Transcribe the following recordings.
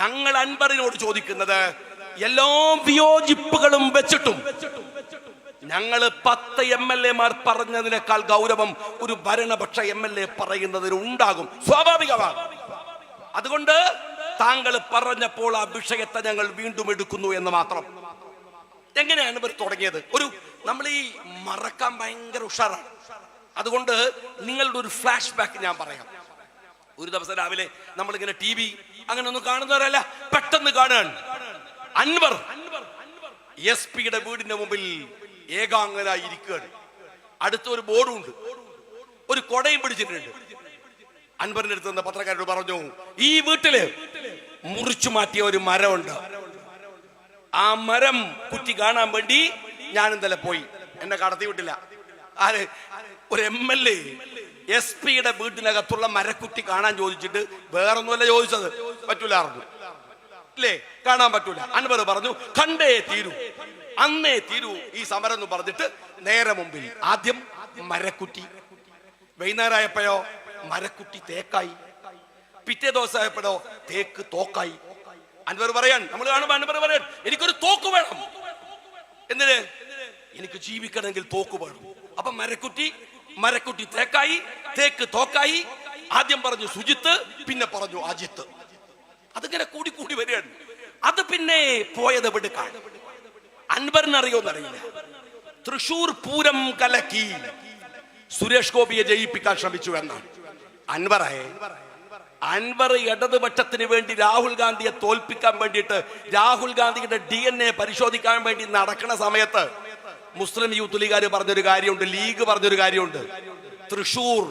ഞങ്ങൾ അൻവറിനോട് ചോദിക്കുന്നത് എല്ലാ വിയോജിപ്പുകളും വെച്ചിട്ടും ഞങ്ങൾ പത്ത് എം എൽ എമാർ പറഞ്ഞതിനേക്കാൾ ഗൗരവം ഒരു ഭരണപക്ഷ എം എൽ എ പറയുന്നതിന് ഉണ്ടാകും. സ്വാഭാവികമാണ്. അതുകൊണ്ട് താങ്കൾ പറഞ്ഞപ്പോൾ ആ വിഷയത്തെ ഞങ്ങൾ വീണ്ടും എടുക്കുന്നു എന്ന് മാത്രം. എങ്ങനെയാണ് ഇവർ തുടങ്ങിയത്? ഒരു നമ്മൾ ഈ മറക്കാൻ ഭയങ്കര ഉഷാറാണ്. അതുകൊണ്ട് നിങ്ങളുടെ ഒരു ഫ്ലാഷ് ബാക്ക് ഞാൻ പറയാം. ഒരു ദിവസം രാവിലെ നമ്മളിങ്ങനെ ടി വി അങ്ങനെ ഒന്നും കാണുന്നവരല്ല. പെട്ടെന്ന് കാണുകയാണ് അൻവർ എസ് പിയുടെ വീടിന്റെ മുമ്പിൽ ഏകാംഗനായി ഇരിക്കുകയാണ്. അടുത്ത ഒരു ബോർഡും ഉണ്ട് ഒരു കൊടയും പിടിച്ചിട്ടുണ്ട്. അൻവറിന്റെ അടുത്ത് നിന്ന് പത്രക്കാരോട് പറഞ്ഞു ഈ വീട്ടിൽ മുറിച്ചു മാറ്റിയ ഒരു മരമുണ്ട്. ആ മരം കുറ്റി കാണാൻ വേണ്ടി ഞാൻ ഇന്നലെ പോയി. എന്നെ കടത്തി വിട്ടില്ല. ആര്? ഒരു എം എൽ എ. എസ് പിയുടെ വീട്ടിനകത്തുള്ള മരക്കുറ്റി കാണാൻ ചോദിച്ചിട്ട് വേറൊന്നുമല്ല ചോദിച്ചത്. പറ്റൂലായിരുന്നു അല്ലേ കാണാൻ പറ്റൂല. അൻവർ പറഞ്ഞു കണ്ടേ തീരൂ. അന്നേ തീരൂ. ഈ സമരം എന്ന് പറഞ്ഞിട്ട് നേരെ മുമ്പിൽ ആദ്യം മരക്കുറ്റി. വൈകുന്നേരമായപ്പോഴോ മരക്കുറ്റി തേക്കായി. പിറ്റേ ദിവസം ആയപ്പോഴോ തേക്ക് തോക്കായി. അൻവർ പറയാൻ നമ്മൾ കാണുമ്പോ അൻവർ പറയാൻ എനിക്കൊരു തോക്ക് വേണം. എന്തിന്? എനിക്ക് ജീവിക്കണമെങ്കിൽ തോക്ക് വേണം. അപ്പൊ മരക്കുറ്റി മരക്കുറ്റി തേക്കായി തേക്ക് തോക്കായി. ആദ്യം പറഞ്ഞു സുജിത്ത് പിന്നെ പറഞ്ഞു അജിത്ത്. അതിങ്ങനെ കൂടി കൂടി വരികയാണ്. അത് പിന്നെ പോയത് എവിടുക്കാണ്? അൻവറിന് അറിയോന്നറിയില്ല തൃശൂർ പൂരം കലക്കി സുരേഷ് ഗോപിയെ ജയിപ്പിക്കാൻ ശ്രമിച്ചു എന്നാണ്. അൻവറേ അൻവർ ഇടതുപക്ഷത്തിന് വേണ്ടി രാഹുൽ ഗാന്ധിയെ തോൽപ്പിക്കാൻ വേണ്ടിയിട്ട് രാഹുൽ ഗാന്ധിയുടെ ഡി എൻ എ പരിശോധിക്കാൻ വേണ്ടി നടക്കുന്ന സമയത്ത് മുസ്ലിം യൂത്ത് ലീഗുകാർ പറഞ്ഞൊരു കാര്യമുണ്ട് ലീഗ് പറഞ്ഞൊരു കാര്യമുണ്ട്. തൃശൂർ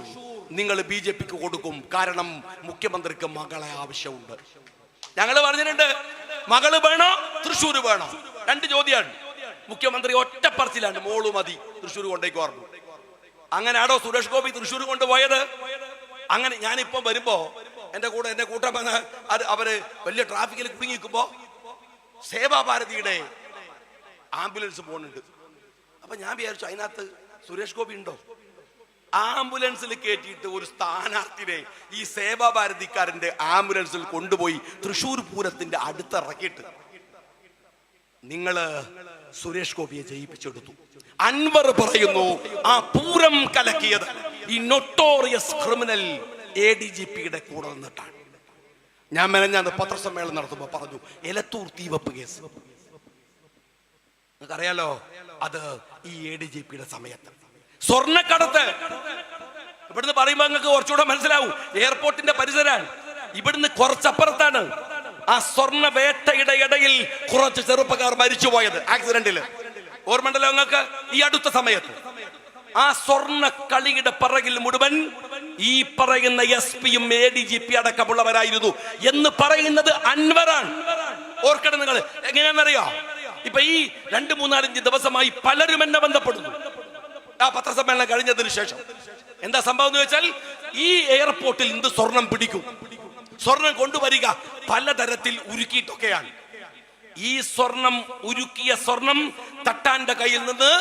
നിങ്ങൾ ബി ജെ പിക്ക് കൊടുക്കും. കാരണം മുഖ്യമന്ത്രിക്ക് മകളെ ആവശ്യമുണ്ട്. ഞങ്ങൾ പറഞ്ഞിട്ടുണ്ട് മകൾ വേണോ തൃശ്ശൂർ വേണോ? രണ്ട് ചോദ്യമാണ്. മുഖ്യമന്ത്രി ഒറ്റ ഒറ്റപ്പറച്ചിലാണ് മോൾ മതി തൃശ്ശൂർ കൊണ്ടേക്ക് പറഞ്ഞു. അങ്ങനെയാണോ സുരേഷ് ഗോപി തൃശ്ശൂർ കൊണ്ടുപോയത്? അങ്ങനെ ഞാനിപ്പോ വരുമ്പോ എന്റെ കൂടെ എന്റെ കൂട്ടം അത് അവർ വലിയ ട്രാഫിക്കിൽ കുടുങ്ങിക്കുമ്പോ സേവാഭാരതിയുടെ ആംബുലൻസ് പോകുന്നുണ്ട്. അപ്പൊ ഞാൻ വിചാരിച്ചു അതിനകത്ത് സുരേഷ് ഗോപി ഉണ്ടോ? ആംബുലൻസിൽ കയറ്റിയിട്ട് ഒരു സ്ഥാനാർത്ഥിനെ ഈ സേവാഭാരതിക്കാരന്റെ ആംബുലൻസിൽ കൊണ്ടുപോയി തൃശൂർ പൂരത്തിന്റെ അടുത്തിറക്കിയിട്ട് നിങ്ങൾ സുരേഷ് ഗോപിയെ ജയിപ്പിച്ചെടുത്തു. അൻവർ പറയുന്നു ആ പൂരം കലക്കിയത് ഈ notorious criminal A D G പിയുടെ കൂടെ നിന്നിട്ടാണ്. ഞാൻ മെനഞ്ഞാന്ന് പത്രസമ്മേളനം നടത്തുമ്പോ പറഞ്ഞു എലത്തൂർ തീവപ്പ് കേസ്. നിങ്ങൾക്കറിയാലോ അത് ഈ എ ഡി ജി പിയുടെ സമയത്ത്. സ്വർണക്കടത്ത്. ഇവിടുന്ന് പറയുമ്പോ നിങ്ങൾക്ക് കുറച്ചുകൂടെ മനസ്സിലാവും. എയർപോർട്ടിന്റെ പരിസരമാണ് ഇവിടുന്ന് കുറച്ചപ്പുറത്താണ് ആ സ്വർണ വേട്ടയുടെ ഇടയിൽ കുറച്ച് ചെറുപ്പക്കാർ മരിച്ചുപോയത് ആക്സിഡന്റിൽ ഓർമ്മണ്ടല്ലോ നിങ്ങൾക്ക്? ഈ അടുത്ത സമയത്ത്. ആ സ്വർണ കളിയുടെ പിറകിൽ മുഴുവൻ ഈ പറയുന്ന എസ് പിയും എ ഡി ജി പി അടക്കമുള്ളവരായിരുന്നു എന്ന് പറയുന്നത് അൻവറാണ്. ഓർക്കണം നിങ്ങൾ എങ്ങനെയാണെന്നറിയോ? ഇപ്പൊ ഈ രണ്ട് മൂന്നാലഞ്ച് ദിവസമായി പലരും എന്നെ ബന്ധപ്പെടുന്നു. ആ പത്രസമ്മേളനം കഴിഞ്ഞതിന് ശേഷം. എന്താ സംഭവം എന്ന് വെച്ചാൽ ഈ എയർപോർട്ടിൽ നിന്ന് സ്വർണം പിടിക്കും. സ്വർണം കൊണ്ടുവരിക പലതരത്തിൽ ഉരുക്കിയിട്ടൊക്കെയാണ്. ഈ സ്വർണം ഉരുക്കിയ സ്വർണം തട്ടാന്റെ കയ്യിൽ നിന്ന്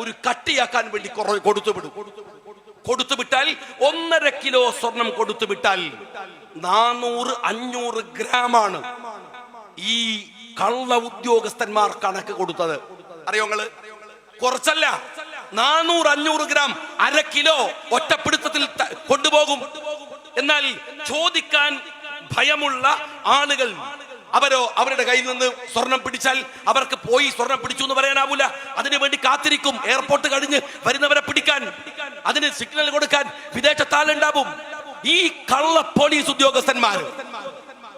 ഒരു കട്ടിയാക്കാൻ വേണ്ടി കൊടുത്തുവിടും. കൊടുത്തുവിട്ടാൽ വിടും കൊടുത്തു വിട്ടാൽ ഒന്നര കിലോ സ്വർണം കൊടുത്തുവിട്ടാൽ നാനൂറ് അഞ്ഞൂറ് ഗ്രാമാണ് ഈ കള്ള ഉദ്യോഗസ്ഥന്മാർ കണക്ക് കൊടുത്തത്. അറിയോ നിങ്ങൾ? കുറച്ചല്ല. നാനൂറ് അഞ്ഞൂറ് ഗ്രാം അര കിലോ ഒറ്റപ്പിടുത്തത്തിൽ കൊണ്ടുപോകും. എന്നാൽ ചോദിക്കാൻ ഭയമുള്ള ആളുകൾ അവരോ അവരുടെ കയ്യിൽ നിന്ന് സ്വർണം പിടിച്ചാൽ അവർക്ക് പോയി സ്വർണം പിടിച്ചു എന്ന് പറയാനാവൂല. അതിനു വേണ്ടി കാത്തിരിക്കും. എയർപോർട്ട് കഴിഞ്ഞ് വരുന്നവരെ പിടിക്കാൻ. അതിന് സിഗ്നൽ കൊടുക്കാൻ വിദേശത്താളുണ്ടാവും. ഈ കള്ള പോലീസ് ഉദ്യോഗസ്ഥന്മാർ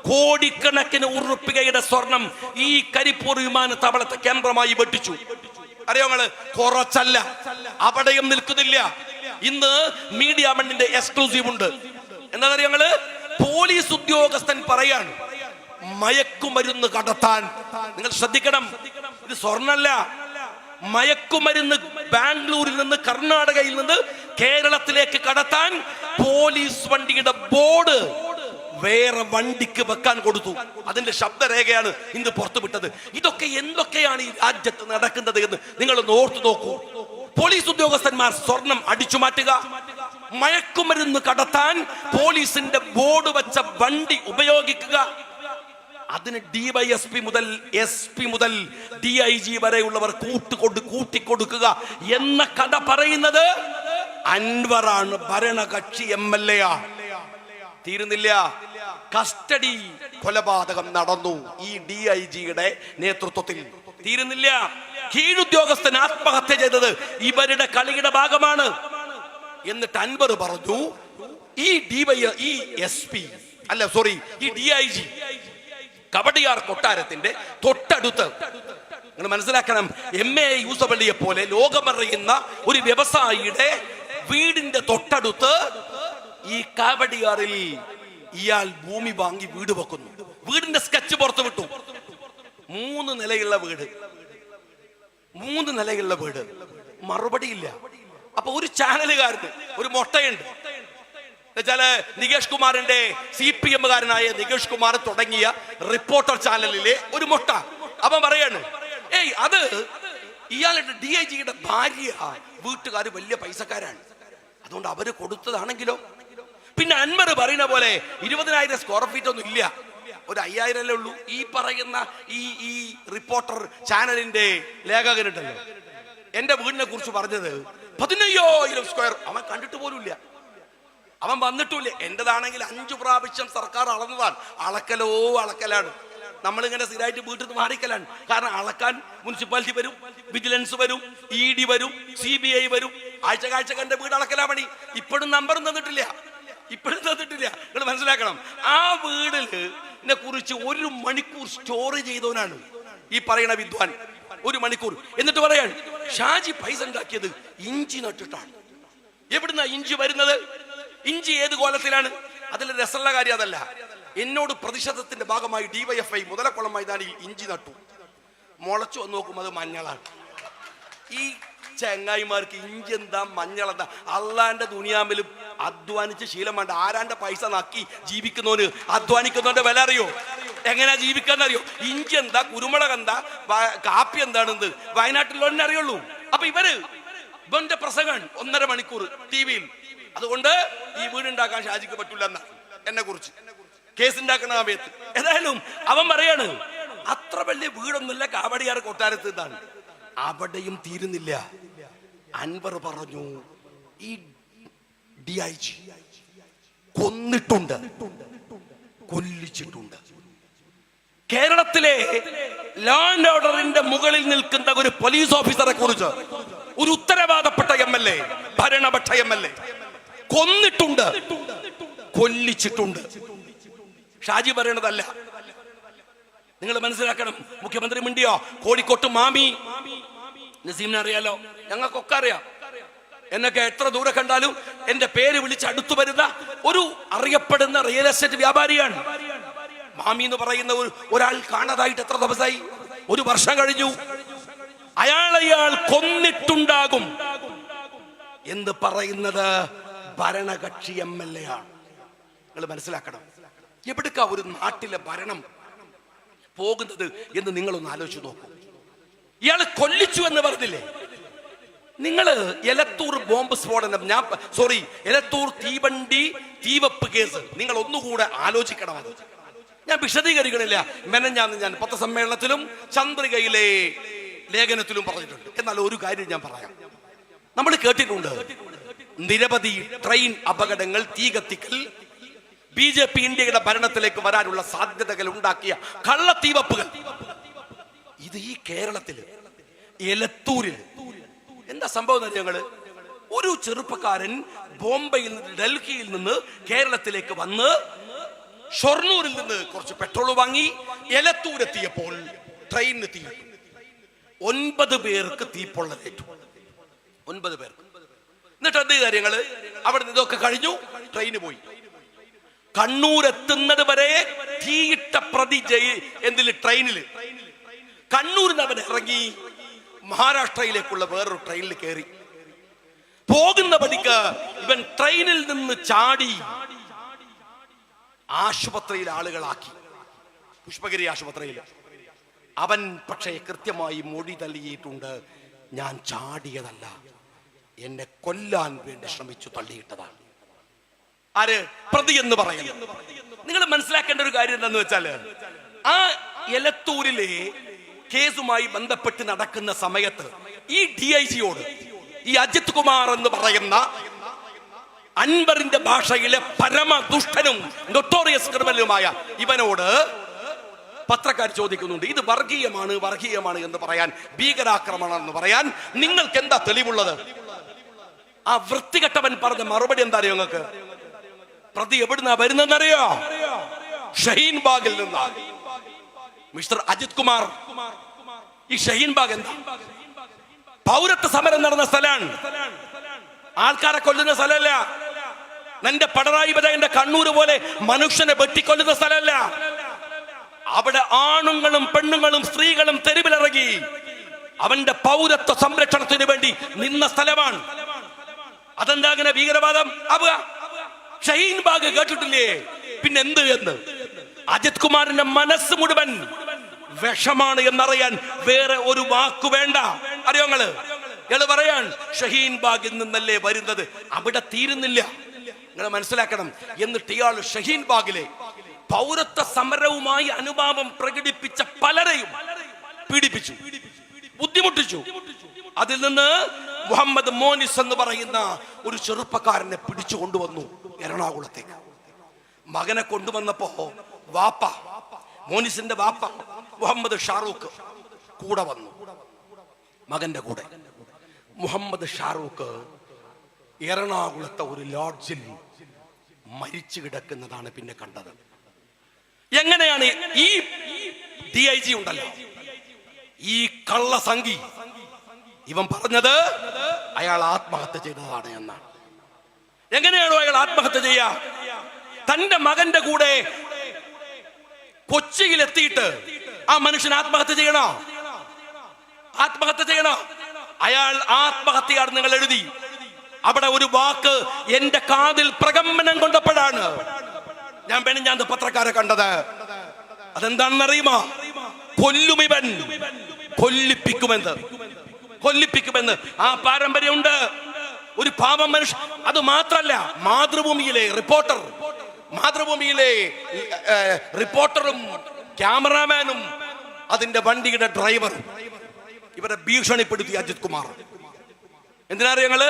കോടിക്കണക്കിന് ഉറുപ്പികയുടെ സ്വർണം ഈ കരിപ്പൂർ വിമാനത്താവളത്തെ കേന്ദ്രമായി വെട്ടിച്ചു. അറിയോ നിങ്ങൾ? കുറച്ചല്ല. അവിടെയും നിൽക്കുന്നില്ല. ഇന്ന് മീഡിയ മണ്ണിന്റെ എക്സ്ക്ലൂസീവ് ഉണ്ട്. എന്താ നിങ്ങൾ? പോലീസ് ഉദ്യോഗസ്ഥൻ പറയാണ് മയക്കുമരുന്ന് കടത്താൻ. നിങ്ങൾ ശ്രദ്ധിക്കണം. ഇത് സ്വർണല്ല. മയക്കുമരുന്ന് ബാംഗ്ലൂരിൽ നിന്ന് കർണാടകയിൽ നിന്ന് കേരളത്തിലേക്ക് കടത്താൻ പോലീസ് വണ്ടിയുടെ ബോർഡ് വേറെ വണ്ടിക്ക് വെക്കാൻ കൊടുത്തു. അതിന്റെ ശബ്ദരേഖയാണ് ഇന്ന് പുറത്തുവിട്ടത്. ഇതൊക്കെ എന്തൊക്കെയാണ് ഈ രാജ്യത്ത് നടക്കുന്നത് എന്ന് നിങ്ങൾ ഓർത്തു നോക്കൂ. പോലീസ് ഉദ്യോഗസ്ഥന്മാർ സ്വർണം അടിച്ചു മാറ്റുക മയക്കുമരുന്ന് കടത്താൻ പോലീസിന്റെ ബോർഡ് വെച്ച വണ്ടി ഉപയോഗിക്കുക. അതിന് ഡിവൈഎസ്പി മുതൽ എസ് പി മുതൽ ഡി ഐ ജി വരെയുള്ളവർ കൂട്ടുകൊണ്ട് കൂട്ടിക്കൊടുക്കുക എന്ന കഥ പറയുന്നത് അൻവറാണ് ഭരണകക്ഷി എം എൽ എ ആണ് തീരുന്നില്ല. കസ്റ്റഡി കൊലപാതകം നടന്നു ഈ ഡി ഐ ജിയുടെ നേതൃത്വത്തിൽ. തീരുന്നില്ല. കീഴുദ്യോഗസ്ഥൻ ആത്മഹത്യ ചെയ്തത് ഇവരുടെ കളിയുടെ ഭാഗമാണ്. എന്നിട്ട് അൻവർ പറഞ്ഞു ഈ ഡിവൈ ഈ എസ് പി അല്ല സോറി ഈ ഡി ഐ ജി കബഡിയാർ കൊട്ടാരത്തിന്റെ തൊട്ടടുത്ത്. നിങ്ങൾ മനസ്സിലാക്കണം എം എ യൂസഫലിയെ പോലെ ലോകമറിയുന്ന ഒരു വ്യവസായിയുടെ വീടിന്റെ തൊട്ടടുത്ത് ഈ കാവടിയാറിൽ ഇയാൾ ഭൂമി വാങ്ങി വീട് വെക്കുന്നു. വീടിന്റെ സ്കെച്ച് പുറത്തു വിട്ടു. മൂന്ന് നിലയുള്ള വീട്. മൂന്ന് നിലയുള്ള വീട്. മറുപടിയില്ല. അപ്പൊ ഒരു ചാനലുകാരന് ഒരു മൊട്ടയുണ്ട്. എന്നുവെച്ചാൽ നികേഷ് കുമാറിന്റെ സി പി എമ്മുകാരനായ നികേഷ് കുമാർ തുടങ്ങിയ റിപ്പോർട്ടർ ചാനലിലെ ഒരു മൊട്ട. അവൻ പറയാണ് ഏയ് അത് ഇയാളുടെ ഡി ഐ ജിയുടെ ഭാര്യ. വീട്ടുകാർ വലിയ പൈസക്കാരാണ്. അതുകൊണ്ട് അവർ കൊടുത്തതാണെങ്കിലോ പിന്നെ അൻവർ പറയുന്ന പോലെ ഇരുപതിനായിരം സ്ക്വയർ ഫീറ്റ് ഒന്നും ഇല്ല. ഒരു അയ്യായിരം അല്ലേ ഉള്ളൂ? ഈ പറയുന്ന ഈ ഈ റിപ്പോർട്ടർ ചാനലിന്റെ ലേഖകനുണ്ടല്ലോ. എന്റെ വീടിനെ കുറിച്ച് പറഞ്ഞത് പതിനയ്യായിരം സ്ക്വയർ അവൻ കണ്ടിട്ട് പോലും ഇല്ല. അവൻ വന്നിട്ടില്ല എന്റേതാണെങ്കിൽ അഞ്ചു പ്രാവശ്യം സർക്കാർ അളന്നതാണ്. അളക്കലോ അളക്കലാണ്. നമ്മളിങ്ങനെ സ്ഥിരമായിട്ട് വീട്ടിൽ നിന്ന് മാറിക്കലാണ്. കാരണം അളക്കാൻ മുനിസിപ്പാലിറ്റി വരും വിജിലൻസ് വരും ഇ ഡി വരും സി ബി ഐ വരും. ആഴ്ച കാഴ്ച കണ്ട വീട് അളക്കലാ പണി. ഇപ്പോഴും നമ്പറും തന്നിട്ടില്ല. ഇപ്പോഴും തന്നിട്ടില്ല. നിങ്ങൾ മനസ്സിലാക്കണം. ആ വീടിനെ കുറിച്ച് ഒരു മണിക്കൂർ സ്റ്റോർ ചെയ്തവനാണ് ഈ പറയുന്ന വിദ്വാൻ. ഒരു മണിക്കൂർ. എന്നിട്ട് പറയാൻ ഷാജി പൈസ ഉണ്ടാക്കിയത് ഇഞ്ചി നട്ടിട്ടാണ്. എവിടുന്ന ഇഞ്ചി വരുന്നത്? ഇഞ്ചി ഏത് കോലത്തിലാണ്? അതിൽ രസമുള്ള കാര്യം അതല്ല. എന്നോട് പ്രതിഷേധത്തിന്റെ ഭാഗമായി ഡിവൈഎഫ്ഐ മുതലക്കുളം മൈതാനിയിൽ ഇഞ്ചി നട്ടു. മുളച്ചു വന്ന് നോക്കും അത് മഞ്ഞളാണ്. ഈ ചങ്ങായിമാർക്ക് ഇഞ്ചി എന്താ മഞ്ഞളെന്താ? അള്ളാന്റെ ദുനിയാമിലും അധ്വാനിച്ച് ശീലം വേണ്ട. ആരാന്റെ പൈസ നക്കി ജീവിക്കുന്നവന്? അധ്വാനിക്കുന്നവന്റെ വില അറിയോ? എങ്ങനെയാ ജീവിക്കാന്ന് അറിയോ ഇഞ്ചി എന്താ? കുരുമുളക് എന്താ? കാപ്പി എന്താണെന്ന് വയനാട്ടിലുള്ള അറിയുള്ളൂ. അപ്പൊ ഇവർ ഇവന്റെ പ്രസംഗം ഒന്നര മണിക്കൂർ ടി വിയിൽ അതുകൊണ്ട് ഈ വീടുണ്ടാക്കാൻ ഷാജിക്ക് പറ്റൂല എന്നാ എന്നെ കുറിച്ച്. കേസ് ഉണ്ടാക്കണ സമയത്ത്. ഏതായാലും അവൻ പറയാണ് അത്ര വലിയ വീടൊന്നുമില്ല കാവടിയാർ കൊട്ടാരത്ത് ഇതാണ് അവിടെയും തീരുന്നില്ല. അൻവർ പറഞ്ഞു ഈ ഡി ഐ ജി കൊന്നിട്ടുണ്ട്. കൊല്ലിച്ചിട്ടുണ്ട്. കേരളത്തിലെ ലാൻഡ് ഓർഡറിന്റെ മുകളിൽ നിൽക്കുന്ന ഒരു പോലീസ് ഓഫീസറെ കുറിച്ച് ഒരു ഉത്തരവാദപ്പെട്ട എം എൽ എ ഭരണപക്ഷ എം എൽ എ കൊന്നിട്ടുണ്ട്. കൊല്ലിച്ചിട്ടുണ്ട്. ഷാജി പറയണതല്ല. നിങ്ങൾ മനസ്സിലാക്കണം. മുഖ്യമന്ത്രി മിണ്ടിയോ? കോഴിക്കോട്ട് മാമി. നസീമിനെ അറിയാലോ? ഞങ്ങൾക്കൊക്കെ അറിയാം. എന്നൊക്കെ എത്ര ദൂരെ കണ്ടാലും എന്റെ പേര് വിളിച്ച് അടുത്തു വരുന്ന ഒരു അറിയപ്പെടുന്ന റിയൽ എസ്റ്റേറ്റ് വ്യാപാരിയാണ്. മാമി എന്ന് പറയുന്ന ഒരു ഒരാൾ കാണാതായിട്ട് എത്ര ദിവസമായി? ഒരു വർഷം കഴിഞ്ഞു. അയാൾ അയാൾ കൊന്നിട്ടുണ്ടാകും. എന്ന് പറയുന്നത് ഭരണകക്ഷി എം എൽ എ ആണ്. നിങ്ങൾ മനസ്സിലാക്കണം. എവിടുക്ക ഒരു നാട്ടിലെ ഭരണം പോകുന്നത് എന്ന് നിങ്ങളൊന്ന് ആലോചിച്ച് നോക്കൂ. ഇയാൾ കൊല്ലിച്ചു എന്ന് പറഞ്ഞില്ലേ? നിങ്ങൾ എലത്തൂർ ബോംബ് സ്ഫോടനം ഞാൻ സോറി എലത്തൂർ തീവണ്ടി തീവപ്പ് കേസ്. നിങ്ങൾ ഒന്നുകൂടെ ആലോചിക്കണം അത്. ഞാൻ വിശദീകരിക്കണില്ല. മെനഞ്ഞാന്ന് ഞാൻ പത്രസമ്മേളനത്തിലും ചന്ദ്രികയിലെ ലേഖനത്തിലും പറഞ്ഞിട്ടുണ്ട്. എന്നാൽ ഒരു കാര്യം ഞാൻ പറയാം. നമ്മൾ കേട്ടിട്ടുണ്ട്. നിരവധി ട്രെയിൻ അപകടങ്ങൾ തീ കത്തിക്കൽ ബി ജെ പി ഇന്ത്യയുടെ ഭരണത്തിലേക്ക് വരാനുള്ള സാധ്യതകൾ ഉണ്ടാക്കിയ കള്ളത്തീവപ്പുകൾ. ഇത് ഈ കേരളത്തിൽ എലത്തൂരിൽ എന്താ സംഭവം എന്ന് ഞങ്ങൾ ഒരു ചെറുപ്പക്കാരൻ ബോംബെയിൽ നിന്ന് ഡൽഹിയിൽ നിന്ന് കേരളത്തിലേക്ക് വന്ന് ഷൊർണൂരിൽ നിന്ന് കുറച്ച് പെട്രോൾ വാങ്ങി എലത്തൂരെത്തിയപ്പോൾ ട്രെയിനിന് തീ ഒൻപത് പേർക്ക് തീപ്പൊള്ളലേറ്റു ഒൻപത് പേർക്ക്. എന്നിട്ട് എന്ത് കാര്യങ്ങൾ അവിടെ ഇതൊക്കെ കഴിഞ്ഞു. ട്രെയിന് പോയി. കണ്ണൂർ എത്തുന്നത് വരെ തീയിട്ട പ്രതി ജയി എന്തിൽ? ട്രെയിനിൽ കണ്ണൂരിൽ നിന്ന് അവൻ ഇറങ്ങി മഹാരാഷ്ട്രയിലേക്കുള്ള വേറൊരു ട്രെയിനിൽ കയറി പോകുന്ന പടിക്ക് ഇവൻ ട്രെയിനിൽ നിന്ന് ചാടി ആശുപത്രിയിൽ ആളുകളാക്കി. പുഷ്പഗിരി ആശുപത്രിയിൽ. അവൻ പക്ഷേ കൃത്യമായി മൊഴി തള്ളിയിട്ടുണ്ട്. ഞാൻ ചാടിയതല്ല. എന്നെ കൊല്ലാൻ വേണ്ടി ശ്രമിച്ചു തള്ളിയിട്ടതാണ്. ആര്? പ്രതി എന്ന് പറയുന്നു. നിങ്ങൾ മനസ്സിലാക്കേണ്ട ഒരു കാര്യം എന്താന്ന് വെച്ചാൽ ആ എലത്തൂരിലെ കേസുമായി ബന്ധപ്പെട്ട് നടക്കുന്ന സമയത്ത് ഈ ഡി ഐ ജിയോട് ഈ അജിത് കുമാർ എന്ന് പറയുന്ന അൻവറിന്റെ ഭാഷയിലെ പരമ ദുഷ്ടനും നൊട്ടോറിയസ് ക്രിമിനലുമായ ഇവനോട് പത്രക്കാർ ചോദിക്കുന്നുണ്ട് ഇത് വർഗീയമാണ് വർഗീയമാണ് എന്ന് പറയാൻ ഭീകരാക്രമണം എന്ന് പറയാൻ നിങ്ങൾക്ക് എന്താ തെളിവുള്ളത്? ആ വൃത്തികെട്ടവൻ പറഞ്ഞ മറുപടി എന്താ അറിയോ നിങ്ങൾക്ക്? പ്രതി എവിടുന്നാ വരുന്നതെന്നറിയോ? ഷഹീൻ ബാഗിൽ നിന്നാ മിസ്റ്റർ അജിത് കുമാർ. ഈ ഷഹീൻ ബാഗ് എന്താ? പൗരത്വ സമരം നടന്ന സ്ഥലമാണ് ആൾക്കാരെ കൊല്ലുന്ന സ്ഥലമല്ല. നിന്റെ പിണറായി വിജയന്റെ കണ്ണൂര് പോലെ മനുഷ്യനെ വെട്ടിക്കൊല്ലുന്ന സ്ഥലമല്ല. അവിടെ ആണുങ്ങളും പെണ്ണുങ്ങളും സ്ത്രീകളും തെരുവിലിറങ്ങി അവന്റെ പൗരത്വ സംരക്ഷണത്തിന് വേണ്ടി നിന്ന സ്ഥലമാണ്. അതെന്താ അങ്ങനെ ഭീകരവാദം? ആവുക. കേട്ടിട്ടില്ലേ? പിന്നെ എന്ത് എന്ന്? അജിത് കുമാറിന്റെ മനസ്സ് മുഴുവൻ വിഷമാണ് എന്നറിയാൻ വേറെ ഒരു വാക്കു വേണ്ട. അറിയോ നിങ്ങൾ? പറയാൻ ഷഹീൻ ബാഗിൽ നിന്നല്ലേ വരുന്നത്? അവിടെ തീരുന്നില്ല. നിങ്ങൾ മനസ്സിലാക്കണം എന്നിട്ട് ഇയാൾ ഷഹീൻ ബാഗിലെ പൗരത്വ സമരവുമായി അനുഭാവം പ്രകടിപ്പിച്ച പലരെയും പീഡിപ്പിച്ചു ബുദ്ധിമുട്ടിച്ചു. അതിൽ നിന്ന് മുഹമ്മദ് മോനിസ് എന്ന് പറയുന്ന ഒരു ചെറുപ്പക്കാരനെ പിടിച്ചു കൊണ്ടുവന്നു എറണാകുളത്തേക്ക്. മകനെ കൊണ്ടുവന്നപ്പോ വാപ്പ മോനിസിന്റെ വാപ്പ മുഹമ്മദ് ഷാറൂഖ് കൂടെ വന്നു. മകന്റെ കൂടെ. മുഹമ്മദ് ഷാറൂഖ് എറണാകുളത്തെ ഒരു ലോഡ്ജിൽ മരിച്ചു കിടക്കുന്നതാണ് പിന്നെ കണ്ടത്. എങ്ങനെയാണ് ഈ ഡി ഐ ജി ഉണ്ടല്ലോ? ഈ കള്ള കള്ളസംഖി ഇവൻ പറഞ്ഞത് അയാൾ ആത്മഹത്യ ചെയ്തതാണ് എന്നാണ്. എങ്ങനെയാണോ അയാൾ ആത്മഹത്യ ചെയ്യാ? തന്റെ മകന്റെ കൂടെ കൊച്ചിയിൽ എത്തിയിട്ട് ആ മനുഷ്യൻ ആത്മഹത്യ ചെയ്യണോ? ആത്മഹത്യ ചെയ്യണോ? അയാൾ ആത്മഹത്യയാണ് നിങ്ങൾ എഴുതി. അവിടെ ഒരു വാക്ക് എന്റെ കാതിൽ പ്രകമ്പനം കൊണ്ടപ്പോഴാണ്. ഞാൻ ഞാൻ പത്രക്കാരെ കണ്ടത്. അതെന്താണെന്ന് അറിയുമോ കൊല്ലുമിവൻ കൊല്ലിപ്പിക്കുമെന്ന്. കൊല്ലിപ്പിക്കുമെന്ന്. ആ പാരമ്പര്യമുണ്ട്. ഒരു പാപം മനുഷ്യ അത് മാത്രല്ല മാതൃഭൂമിയിലെ റിപ്പോർട്ടർ. മാതൃഭൂമിയിലെ റിപ്പോർട്ടറും ക്യാമറാമാനും അതിന്റെ വണ്ടിയുടെ ഡ്രൈവറും ഇവരെ ഭീഷണിപ്പെടുത്തി അജിത് കുമാർ. എന്തിനാ ഞങ്ങൾ?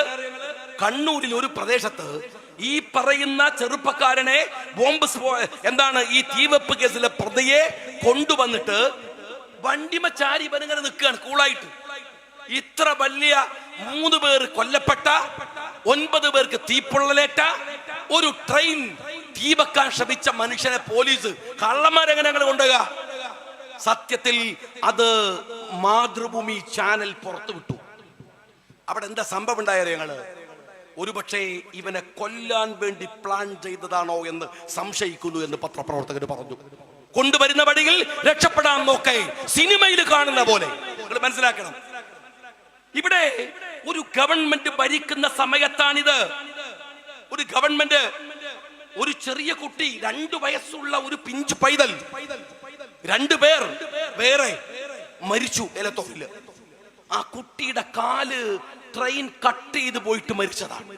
കണ്ണൂരിൽ ഒരു പ്രദേശത്ത് ഈ പറയുന്ന ചെറുപ്പക്കാരനെ ബോംബ് എന്താണ് ഈ തീവെപ്പ് കേസിലെ പ്രതിയെ കൊണ്ടുവന്നിട്ട് വണ്ടിമ ചാരി ഇവനിങ്ങനെ നിൽക്കുകയാണ് കൂളായിട്ട്. ഇത്ര വലിയ മൂന്ന് പേർ കൊല്ലപ്പെട്ട ഒൻപത് പേർക്ക് തീപ്പൊള്ളലേറ്റ ഒരു ട്രെയിൻ തീ വെക്കാൻ ശ്രമിച്ച മനുഷ്യനെ പോലീസ് കള്ളന്മാരെങ്ങനെ അങ്ങനെ കൊണ്ടുക സത്യത്തിൽ അത് മാതൃഭൂമി ചാനൽ പുറത്തുവിട്ടു അവിടെ എന്താ സംഭവം ഉണ്ടായത് ഞങ്ങൾ? ഒരുപക്ഷെ ഇവനെ കൊല്ലാൻ വേണ്ടി പ്ലാൻ ചെയ്തതാണോ എന്ന് സംശയിക്കുന്നു എന്ന് പത്രപ്രവർത്തകർ പറഞ്ഞു. കൊണ്ടുവരുന്ന വഴിയിൽ രക്ഷപ്പെടാൻ നോക്കെ സിനിമയിൽ കാണുന്ന പോലെ. മനസ്സിലാക്കണം. ഇവിടെ ഒരു ഗവൺമെന്റ് ഭരിക്കുന്ന സമയത്താണിത്. ഒരു ഗവൺമെന്റ് ഒരു ചെറിയ കുട്ടി രണ്ടു വയസ്സുള്ള ഒരു പിഞ്ച് പൈതൽ. രണ്ടു പേർ വേറെ മരിച്ചു എലത്തോറിൽ ആ കുട്ടിയുടെ കാൽ ട്രെയിൻ കട്ട് ചെയ്ത് പോയിട്ട് മരിച്ചതാണ്.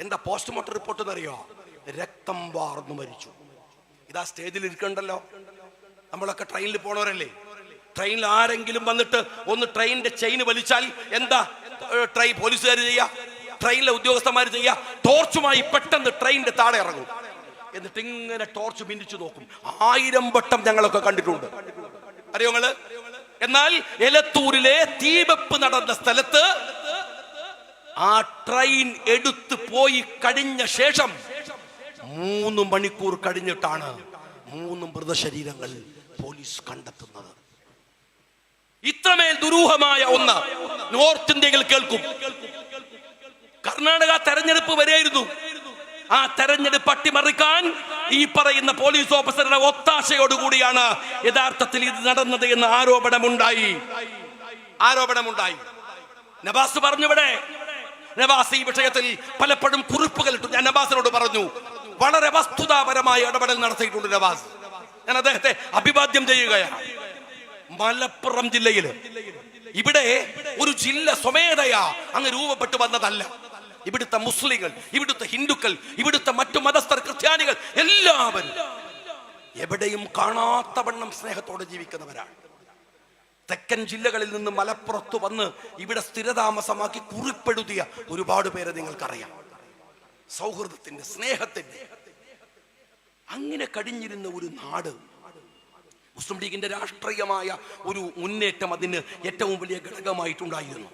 എന്താ പോസ്റ്റ്മോർട്ടം റിപ്പോർട്ട് എന്നറിയോ? രക്തം വാർന്നു മരിച്ചു. ഇതാ സ്റ്റേജിൽ ഇരിക്കണ്ടല്ലോ. നമ്മളൊക്കെ ട്രെയിനിൽ പോണവരല്ലേ? ട്രെയിനിൽ ആരെങ്കിലും വന്നിട്ട് ഒന്ന് ട്രെയിനിന്റെ ചെയിൻ വലിച്ചാൽ എന്താ ട്രെയിൻ പോലീസുകാർ ചെയ്യാ? ട്രെയിനിലെ ഉദ്യോഗസ്ഥന്മാർ ചെയ്യുക. ടോർച്ചുമായി പെട്ടെന്ന് ട്രെയിനിന്റെ താഴെ ഇറങ്ങും. എന്നിട്ട് ഇങ്ങനെ ടോർച്ച് മിന്നിച്ചു നോക്കും. ആയിരം വട്ടം ഞങ്ങളൊക്കെ കണ്ടിട്ടുണ്ട്. അറിയോ നിങ്ങൾ? എന്നാൽ എലത്തൂരിലെ തീവെപ്പ് നടന്ന സ്ഥലത്ത് ആ ട്രെയിൻ എടുത്തു പോയി കഴിഞ്ഞ ശേഷം മൂന്ന് മണിക്കൂർ കഴിഞ്ഞിട്ടാണ് മൂന്ന് മൃതശരീരങ്ങൾ പോലീസ് കണ്ടെത്തുന്നത്. ഇത്രമേൽ ദുരൂഹമായ ഒന്ന് നോർത്ത് ഇന്ത്യയിൽ കേൾക്കും. കർണാടക തെരഞ്ഞെടുപ്പ് വരെയായിരുന്നു. ആ തെരഞ്ഞെടുപ്പ് അട്ടിമറിക്കാൻ ഈ പറയുന്ന പോലീസ് ഓഫീസറുടെ ഒത്താശയോടുകൂടിയാണ് യഥാർത്ഥത്തിൽ ഇത് നടന്നത് എന്ന് ആരോപണമുണ്ടായി. ആരോപണമുണ്ടായി. നവാസ് പറഞ്ഞുവിടെ. നവാസ് ഈ വിഷയത്തിൽ പലപ്പോഴും കുറിപ്പുകൾ ഇട്ടു. ഞാൻ നവാസിനോട് പറഞ്ഞു വളരെ വസ്തുതാപരമായ ഇടപെടൽ നടത്തിയിട്ടുണ്ട് നവാസ്. ഞാൻ അദ്ദേഹത്തെ അഭിവാദ്യം ചെയ്യുകയാണ്. മലപ്പുറം ജില്ലയിൽ ഇവിടെ ഒരു ജില്ല സ്വമേധയാ അങ്ങ് രൂപപ്പെട്ടു വന്നതല്ല. ഇവിടുത്തെ മുസ്ലിങ്ങൾ ഇവിടുത്തെ ഹിന്ദുക്കൾ ഇവിടുത്തെ മറ്റു മതസ്ഥർ ക്രിസ്ത്യാനികൾ എല്ലാവരും എവിടെയും കാണാത്ത വണ്ണം സ്നേഹത്തോടെ ജീവിക്കുന്നവരാണ്. തെക്കൻ ജില്ലകളിൽ നിന്ന് മലപ്പുറത്ത് വന്ന് ഇവിടെ സ്ഥിരതാമസമാക്കി കുറിപ്പെടുത്തിയ ഒരുപാട് പേരെ നിങ്ങൾക്കറിയാം. സൗഹൃദത്തിന്റെ സ്നേഹത്തിന്റെ അങ്ങനെ കഴിഞ്ഞിരുന്ന ഒരു നാട് മുസ്ലിം ലീഗിന്റെ രാഷ്ട്രീയമായ ഒരു മുന്നേറ്റം അതിന് ഏറ്റവും വലിയ ഘടകമായിട്ടുണ്ടായിരുന്നു.